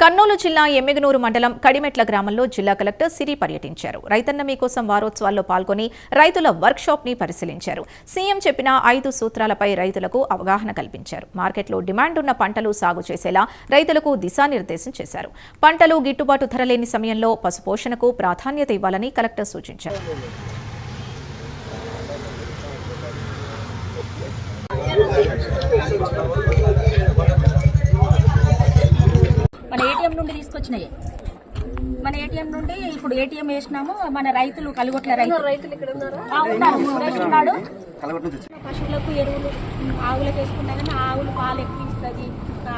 కర్నూలు జిల్లా ఎమ్మిగనూరు మండలం కడిమెట్ల గ్రామంలో జిల్లా కలెక్టర్ సిరి పర్యటించారు. రైతన్న మీకోసం వారోత్సవాల్లో పాల్గొని రైతుల వర్క్షాప్ని పరిశీలించారు. సీఎం చెప్పిన ఐదు సూత్రాలపై రైతులకు అవగాహన కల్పించారు. మార్కెట్లో డిమాండ్ ఉన్న పంటలు సాగు చేసేలా రైతులకు దిశానిర్దేశం చేశారు. పంటలు గిట్టుబాటు ధర లేని సమయంలో పశుపోషణకు ప్రాధాన్యత ఇవ్వాలని కలెక్టర్ సూచించారు మన తీసుకొచ్చినాయి మన ఏటీఎం నుండి ఇప్పుడు ఏటీఎం వేసినాము మన రైతులు కలుగొట్ల రైతులు. రైతులు ఇక్కడ ఉన్నారు? సురేష్ ఉన్నాడు పశువులకు ఎరువులు ఆవులకు వేసుకున్నా కానీ ఆవులు పాలు ఎక్కువ ఇస్తుంది.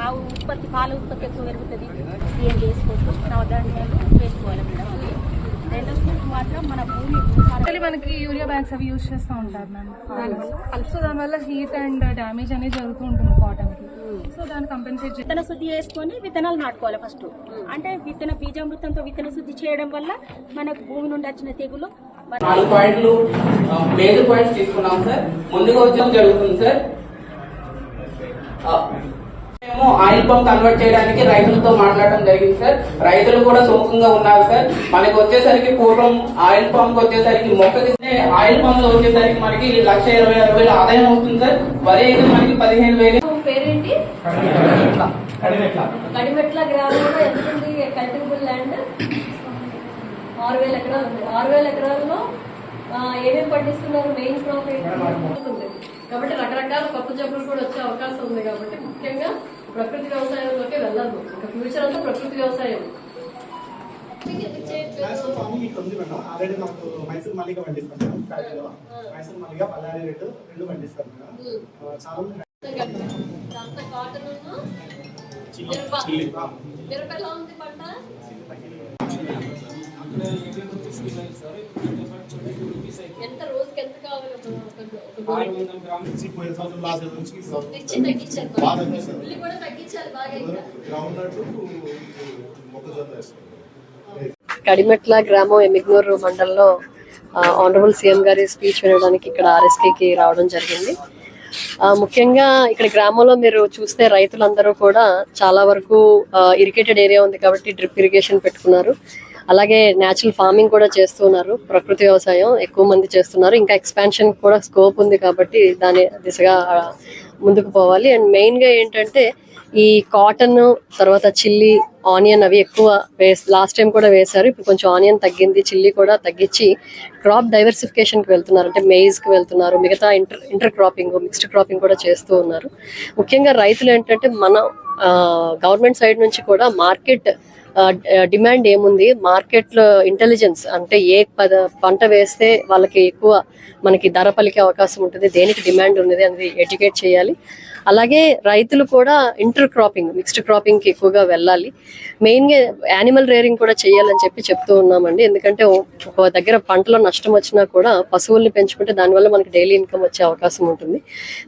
ఆవు ఉత్పత్తి పాల ఉత్పత్తి ఎక్కువ పెరుగుతుంది. ఏం చేసుకోవచ్చు? నవధాన్యాలు వేసుకోవాలి మేడం రెండో స్టెప్ మాత్రం మన భూమి మనకి యూరియా బ్యాగ్స్ అవి యూజ్ చేస్తూ ఉంటారు మ్యామ్ దానివల్ల సో దానివల్ల హీట్ అండ్ డ్యామేజ్ అనేది జరుగుతూ ఉంటుంది కాటన్కి. సో దాన్ని కంపెన్సేట్ విత్తన శుద్ధి చేసుకొని విత్తనాలు నాటుకోవాలి ఫస్ట్ అంటే విత్తన బీజామృతంతో విత్తన శుద్ధి చేయడం వల్ల మనకు భూమి నుండి వచ్చిన తెగులు నాలుగు పాయింట్లు మేజర్ పాయింట్స్ తీసుకున్నాం సార్ ముందుగా వచ్చేది జరుగుతుంది సార్ మేము ఆయిల్ పంప్ కన్వర్ట్ చేయడానికి రైతులతో మాట్లాడడం జరిగింది సార్. రైతులు కూడా సుముఖంగా ఉన్నారు సార్. మనకి వచ్చేసరికి పూర్వం ఆయిల్ పంప్ వచ్చేసరికి మొక్కకి ఆయిల్ పంప్లో వచ్చేసరికి మనకి లక్ష ఇరవై ఆరు వేలు ఆదాయం వస్తుంది సార్. వరి అయితే మనకి పదిహేను వేలు. పేరేంటి? కడిమెట్ల. కడిమెట్ల. గ్రామంలో ఎంత ఉంది కల్టివబుల్ ల్యాండ్? ఆరు వేల ఎకరాలు ఉంది. ఆరు వేల ఎకరాల్లో ఆ, ఏమేం పండిస్తున్నారు? Main crop. కాబట్టి రకరకాల కొత్త జబ్బులు కూడా వచ్చే అవకాశం ఉంది కాబట్టి ముఖ్యంగా ప్రకృతి వ్యవసాయంలోకి వెళ్ళాలి ఇంకా ఫ్యూచర్ అంతా ప్రకృతి వ్యవసాయం ఆల్రెడీ మాకు మైసూర్ మల్లిగా పండిస్తాం మేడం మైసూర్ పల్లారి రెడ్డు రెండు పండిస్తాం మేడం. చాలా ఎంత ఆరు వందల గ్రాముల నుంచి పోయిన సంవత్సరం లాస్ట్ ఇయర్ నుంచి బాగా తగ్గించారు. గ్రౌండ్ మొక్కజొన్న కడిమెట్ల గ్రామం ఎమిగ్నూరు మండలంలో ఆనరబుల్ సీఎం గారి స్పీచ్ వినడానికి ఇక్కడ ఆర్ఎస్కేకి రావడం జరిగింది ముఖ్యంగా ఇక్కడ గ్రామంలో మీరు చూస్తే రైతులందరూ కూడా చాలా వరకు ఇరిగేటెడ్ ఏరియా ఉంది కాబట్టి డ్రిప్ ఇరిగేషన్ పెట్టుకున్నారు అలాగే న్యాచురల్ ఫార్మింగ్ కూడా చేస్తున్నారు. ప్రకృతి వ్యవసాయం ఎక్కువ మంది చేస్తున్నారు. ఇంకా ఎక్స్పాన్షన్ కూడా స్కోప్ ఉంది కాబట్టి దాని దిశగా ముందుకు పోవాలి. అండ్ మెయిన్గా ఏంటంటే ఈ కాటన్ తర్వాత చిల్లీ ఆనియన్ అవి ఎక్కువ వేస్ లాస్ట్ టైం కూడా వేశారు. ఇప్పుడు కొంచెం ఆనియన్ తగ్గింది చిల్లీ కూడా తగ్గించి క్రాప్ డైవర్సిఫికేషన్కి వెళ్తున్నారు. అంటే మేజ్కి వెళ్తున్నారు. మిగతా inter inter cropping mixed cropping కూడా చేస్తూ ఉన్నారు. ముఖ్యంగా రైతులు ఏంటంటే మన గవర్నమెంట్ సైడ్ నుంచి కూడా మార్కెట్ డిమాండ్ ఏముంది? మార్కెట్లో ఇంటెలిజెన్స్ అంటే ఏ పద పంట వేస్తే వాళ్ళకి ఎక్కువ మనకి ధర పలికే అవకాశం ఉంటుంది. దేనికి డిమాండ్ ఉన్నది అనేది ఎడ్యుకేట్ చేయాలి. అలాగే రైతులు కూడా ఇంటర్ క్రాపింగ్ మిక్స్డ్ క్రాపింగ్కి ఎక్కువగా వెళ్ళాలి. మెయిన్గా యానిమల్ రేరింగ్ కూడా చేయాలని చెప్పి చెప్తూ ఉన్నామండి. ఎందుకంటే ఒక దగ్గర పంటలో నష్టం వచ్చినా కూడా పశువుల్ని పెంచుకుంటే దానివల్ల మనకి డైలీ ఇన్కమ్ వచ్చే అవకాశం ఉంటుంది.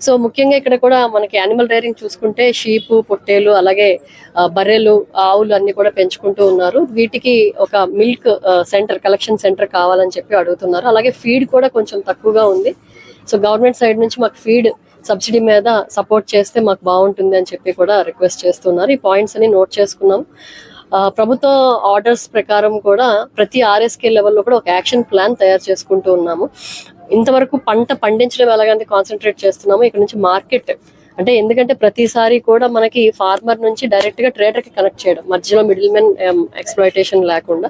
సో ముఖ్యంగా ఇక్కడ కూడా మనకి యానిమల్ రేరింగ్ చూసుకుంటే షీపు పొట్టేలు అలాగే బర్రెలు ఆవులు అన్ని కూడా పెంచుకుంటూ ఉన్నారు. వీటికి ఒక మిల్క్ సెంటర్ కలెక్షన్ సెంటర్ కావాలని చెప్పి అడుగుతున్నారు. అలాగే ఫీడ్ కూడా కొంచెం తక్కువగా ఉంది. సో గవర్నమెంట్ సైడ్ నుంచి మాకు ఫీడ్ సబ్సిడీ మీద సపోర్ట్ చేస్తే మాకు బాగుంటుంది అని చెప్పి కూడా రిక్వెస్ట్ చేస్తున్నారు. ఈ పాయింట్స్ అని నోట్ చేసుకున్నాం. ప్రభుత్వ ఆర్డర్స్ ప్రకారం కూడా ప్రతి ఆర్ఎస్కే లెవెల్లో కూడా ఒక యాక్షన్ ప్లాన్ తయారు చేసుకుంటూ ఉన్నాము. ఇంతవరకు పంట పండించడం ఎలాగంటే కాన్సన్ట్రేట్ చేస్తున్నాము. ఇక్కడ నుంచి మార్కెట్ అంటే ఎందుకంటే ప్రతిసారి కూడా మనకి ఫార్మర్ నుంచి డైరెక్ట్గా ట్రేడర్కి కనెక్ట్ చేయడం మధ్యలో మిడిల్ మెన్ ఎక్స్ప్లాయిటేషన్ లేకుండా.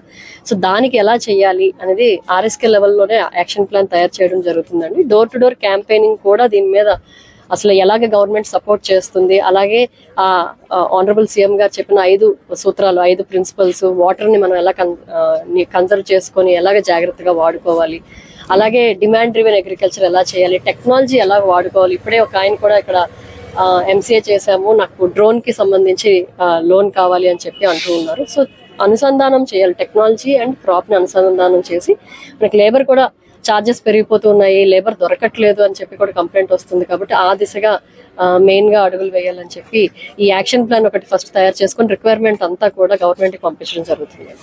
సో దానికి ఎలా చేయాలి అనేది ఆర్ఎస్కే లెవెల్లోనే యాక్షన్ ప్లాన్ తయారు చేయడం జరుగుతుందండి. డోర్ టు డోర్ క్యాంపెయినింగ్ కూడా దీని మీద అసలు ఎలాగ గవర్నమెంట్ సపోర్ట్ చేస్తుంది? అలాగే ఆ ఆనరబుల్ సీఎం గారు చెప్పిన ఐదు సూత్రాలు ఐదు ప్రిన్సిపల్స్ వాటర్ని మనం ఎలా కన్సర్వ్ చేసుకొని ఎలాగ జాగ్రత్తగా వాడుకోవాలి? అలాగే డిమాండ్ డ్రివెన్ అగ్రికల్చర్ ఎలా చేయాలి? టెక్నాలజీ ఎలా వాడుకోవాలి? ఇప్పుడే ఒక ఆయన కూడా ఇక్కడ ఎంసీఏ చేశాము నాకు డ్రోన్కి సంబంధించి లోన్ కావాలి అని చెప్పి అంటూ ఉన్నారు. సో అనుసంధానం చేయాలి టెక్నాలజీ అండ్ క్రాప్ని అనుసంధానం చేసి మనకి లేబర్ కూడా ఛార్జెస్ పెరిగిపోతున్నాయి లేబర్ దొరకట్లేదు అని చెప్పి కూడా కంప్లైంట్ వస్తుంది కాబట్టి ఆ దిశగా మెయిన్గా అడుగులు వేయాలని చెప్పి ఈ యాక్షన్ ప్లాన్ ఒకటి ఫస్ట్ తయారు చేసుకొని రిక్వైర్మెంట్ అంతా కూడా గవర్నమెంట్కి పంపించడం జరుగుతుంది.